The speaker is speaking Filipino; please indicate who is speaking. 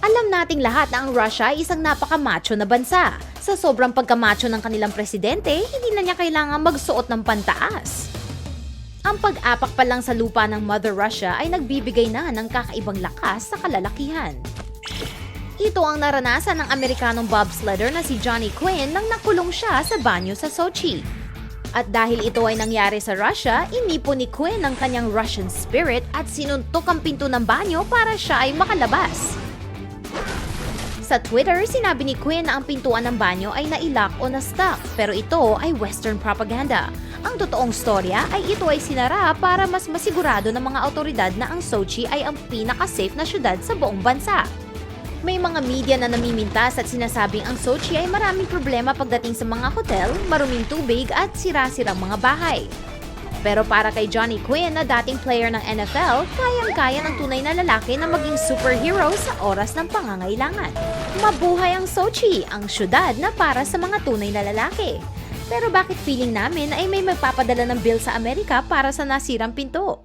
Speaker 1: Alam nating lahat na ang Russia ay isang napaka-macho na bansa. Sa sobrang pagkamacho ng kanilang presidente, hindi na niya kailangan magsuot ng pantaas. Ang pag-apak pa lang sa lupa ng Mother Russia ay nagbibigay na ng kakaibang lakas sa kalalakihan. Ito ang naranasan ng Amerikanong bobsledder na si Johnny Quinn nang nakulong siya sa banyo sa Sochi. At dahil ito ay nangyari sa Russia, inipon ni Quinn ang kanyang Russian spirit at sinuntok ang pinto ng banyo para siya ay makalabas. Sa Twitter, sinabi ni Quinn na ang pintuan ng banyo ay nailock o na-stuck, pero ito ay Western propaganda. Ang totoong storya ay ito ay sinara para mas masigurado ng mga otoridad na ang Sochi ay ang pinaka-safe na syudad sa buong bansa. May mga media na namimintas at sinasabing ang Sochi ay maraming problema pagdating sa mga hotel, maruming tubig at sira-sirang mga bahay. Pero para kay Johnny Quinn na dating player ng NFL, kayang-kaya ng tunay na lalaki na maging superhero sa oras ng pangangailangan. Mabuhay ang Sochi, ang syudad na para sa mga tunay na lalaki. Pero bakit feeling namin ay may magpapadala ng bill sa Amerika para sa nasirang pinto?